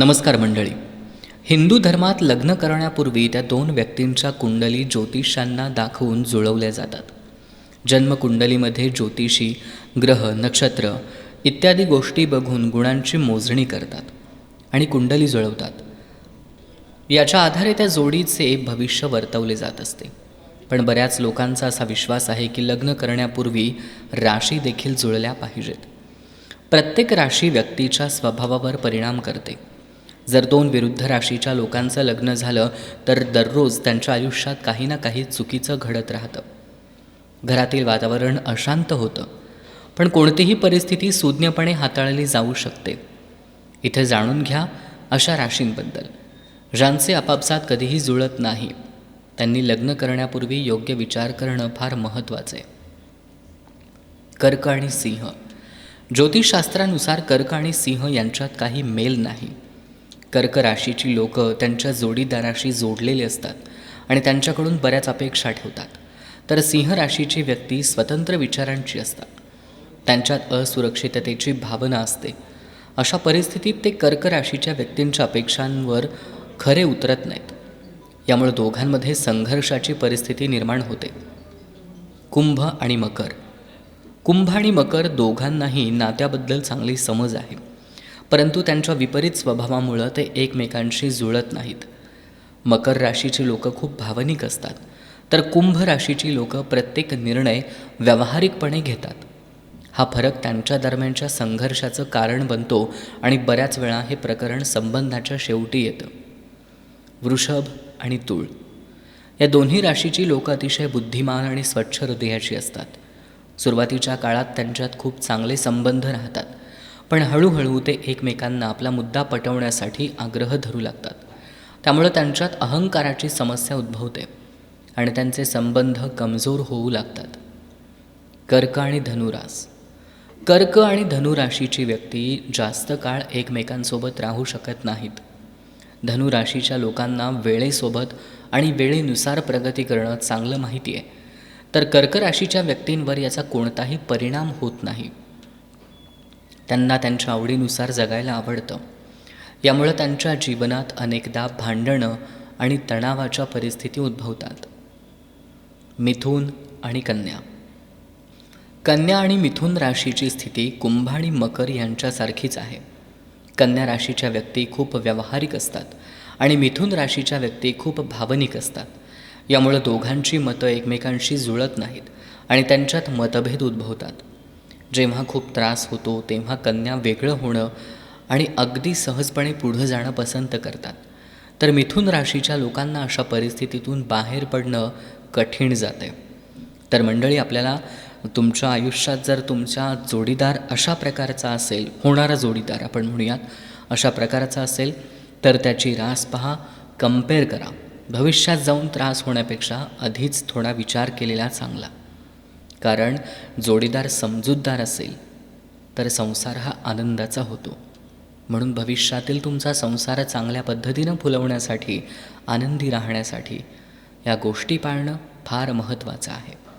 नमस्कार मंडळी. हिंदू धर्मात लग्न करण्यापूर्वी त्या दोन व्यक्तींच्या कुंडली ज्योतिषांना दाखवून जुळवल्या जातात. जन्मकुंडलीमध्ये ज्योतिषी ग्रह नक्षत्र इत्यादी गोष्टी बघून गुणांची मोजणी करतात आणि कुंडली जुळवतात. याच्या आधारे त्या जोडीचे भविष्य वर्तवले जात असते. पण बऱ्याच लोकांचा असा विश्वास आहे की लग्न करण्यापूर्वी राशी देखील जुळल्या पाहिजेत. प्रत्येक राशी व्यक्तीच्या स्वभावावर परिणाम करते. जर दोन विरुद्ध राशीच्या लोकांचं लग्न झालं तर दररोज त्यांच्या आयुष्यात काही ना काही चुकीचं घडत राहतं. घरातील वातावरण अशांत होतं. पण कोणतीही परिस्थिती सुज्ञपणे हाताळली जाऊ शकते. इथे जाणून घ्या अशा राशींबद्दल. ज्यांचे आपापसात कधीही जुळत नाही त्यांनी लग्न करण्यापूर्वी योग्य विचार करणं फार महत्त्वाचं. आहे कर्क आणि सिंह. ज्योतिषशास्त्रानुसार कर्क आणि सिंह यांच्यात काही मेल नाही. कर्क राशीची लोक त्यांच्या जोडीदाराशी जोडलेले असतात आणि त्यांच्याकडून बऱ्याच अपेक्षा ठेवतात. तर सिंह राशीची व्यक्ती स्वतंत्र विचारांची असतात. त्यांच्यात असुरक्षिततेची भावना असते. अशा परिस्थितीत ते कर्क राशीच्या व्यक्तींच्या अपेक्षांवर खरे उतरत नाहीत. यामुळे दोघांमध्ये संघर्षाची परिस्थिती निर्माण होते. कुंभ आणि मकर. कुंभ आणि मकर दोघांनाही नात्याबद्दल चांगली समज आहे. परंतु त्यांच्या विपरीत स्वभावामुळं ते एकमेकांशी जुळत नाहीत. मकर राशीची लोकं खूप भावनिक असतात. तर कुंभ राशीची लोकं प्रत्येक निर्णय व्यावहारिकपणे घेतात. हा फरक त्यांच्या दरम्यानच्या संघर्षाचं कारण बनतो आणि बऱ्याच वेळा हे प्रकरण संबंधाच्या शेवटी येतं. वृषभ आणि तूळ. या दोन्ही राशीची लोक अतिशय बुद्धिमान आणि स्वच्छ हृदयाची असतात. सुरुवातीच्या काळात त्यांच्यात खूप चांगले संबंध राहतात. पण हळूहळू ते एकमेकांना आपला मुद्दा पटवण्यासाठी आग्रह धरू लागतात. त्यामुळं त्यांच्यात अहंकाराची समस्या उद्भवते आणि त्यांचे संबंध कमजोर होऊ लागतात. कर्क आणि धनुरास. कर्क आणि धनुराशीची व्यक्ती जास्त काळ एकमेकांसोबत राहू शकत नाहीत. धनुराशीच्या लोकांना वेळेसोबत आणि वेळेनुसार प्रगती करणं चांगलं माहिती आहे तर कर्क राशीच्या व्यक्तींवर याचा कोणताही परिणाम होत नाही. त्यांना त्यांच्या आवडीनुसार जगायला आवडतं. यामुळं त्यांच्या जीवनात अनेकदा भांडणं आणि तणावाच्या परिस्थिती उद्भवतात. मिथून आणि कन्या. कन्या आणि मिथुन राशीची स्थिती कुंभ आणि मकर यांच्यासारखीच आहे. कन्या राशीच्या व्यक्ती खूप व्यावहारिक असतात आणि मिथुन राशीच्या व्यक्ती खूप भावनिक असतात. यामुळं दोघांची मतं एकमेकांशी जुळत नाहीत आणि त्यांच्यात मतभेद उद्भवतात. जेव्हा खूप त्रास होतो तेव्हा कन्या वेगळं होणं आणि अगदी सहजपणे पुढं जाणं पसंत करतात. तर मिथुन राशीच्या लोकांना अशा परिस्थितीतून बाहेर पडणं कठीण जाते. तर मंडळी आपल्याला तुमच्या आयुष्यात जर तुमच्या जोडीदार अशा प्रकारचा असेल होणारा जोडीदार आपण म्हणूयात अशा प्रकारचा असेल तर त्याची रास पहा कंपेअर करा. भविष्यात जाऊन त्रास होण्यापेक्षा आधीच थोडा विचार केलेला चांगला. कारण जोडीदार समजूतदार असेल तर संसार हा आनंदाचा होतो. म्हणून भविष्यातील तुमचा संसार चांगल्या पद्धतीनं फुलवण्यासाठी आनंदी राहण्यासाठी या गोष्टी पाळणं फार महत्त्वाचं आहे.